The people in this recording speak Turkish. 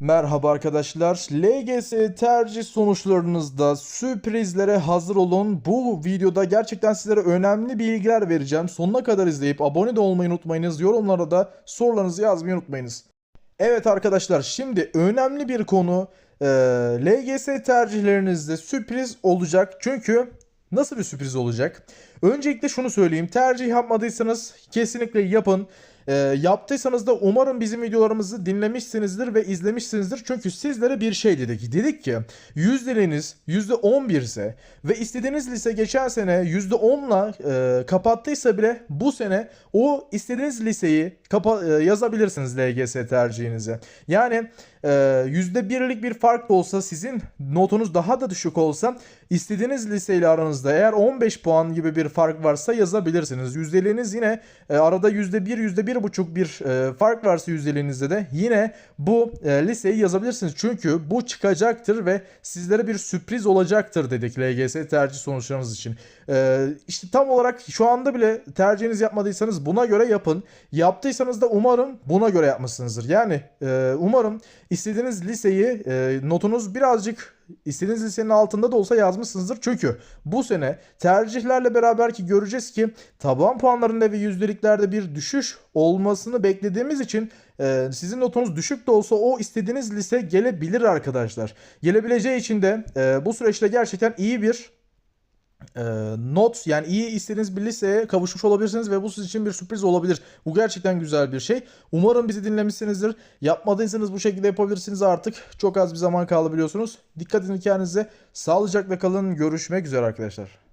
Merhaba arkadaşlar. LGS tercih sonuçlarınızda sürprizlere hazır olun. Bu videoda gerçekten sizlere önemli bilgiler vereceğim. Sonuna kadar izleyip abone de olmayı unutmayınız. Yorumlara da sorularınızı yazmayı unutmayınız. Evet arkadaşlar şimdi önemli bir konu. Ee, LGS tercihlerinizde sürpriz olacak. Çünkü nasıl bir sürpriz olacak? Öncelikle şunu söyleyeyim. Tercih yapmadıysanız kesinlikle yapın. Ee, yaptıysanız da umarım bizim videolarımızı dinlemişsinizdir ve izlemişsinizdir. Çünkü sizlere bir şey dedik. Dedik ki yüzdeliğiniz %11 ise ve istediğiniz lise geçen sene %10'la e, kapattıysa bile bu sene o istediğiniz liseyi kapa- e, yazabilirsiniz LGS tercihinize. Yani e, %1'lik bir fark da olsa sizin notunuz daha da düşük olsa istediğiniz liseyle aranızda eğer 15 puan gibi bir fark varsa yazabilirsiniz. Yüzdeliğiniz yine e, arada %1 %1,5 bir e, fark varsa yüzdeliğinizde de yine bu e, liseyi yazabilirsiniz. Çünkü bu çıkacaktır ve sizlere bir sürpriz olacaktır dedik LGS tercih sonuçlarınız için. E, işte tam olarak şu anda bile tercihiniz yapmadıysanız buna göre yapın. Yaptıysanız da umarım buna göre yapmışsınızdır. Yani e, umarım istediğiniz liseyi notunuz birazcık istediğiniz lisenin altında da olsa yazmışsınızdır. Çünkü bu sene tercihlerle beraber ki göreceğiz ki taban puanlarında ve yüzdeliklerde bir düşüş olmasını beklediğimiz için e, sizin notunuz düşük de olsa o istediğiniz lise gelebilir arkadaşlar. Gelebileceği için de e, bu süreçte gerçekten iyi bir e, not yani iyi istediğiniz bir liseye kavuşmuş olabilirsiniz ve bu sizin için bir sürpriz olabilir. Bu gerçekten güzel bir şey. Umarım bizi dinlemişsinizdir. Yapmadıysanız bu şekilde yapabilirsiniz artık. Çok az bir zaman kaldı biliyorsunuz. Dikkat edin kendinize. Sağlıcakla kalın. Görüşmek üzere arkadaşlar.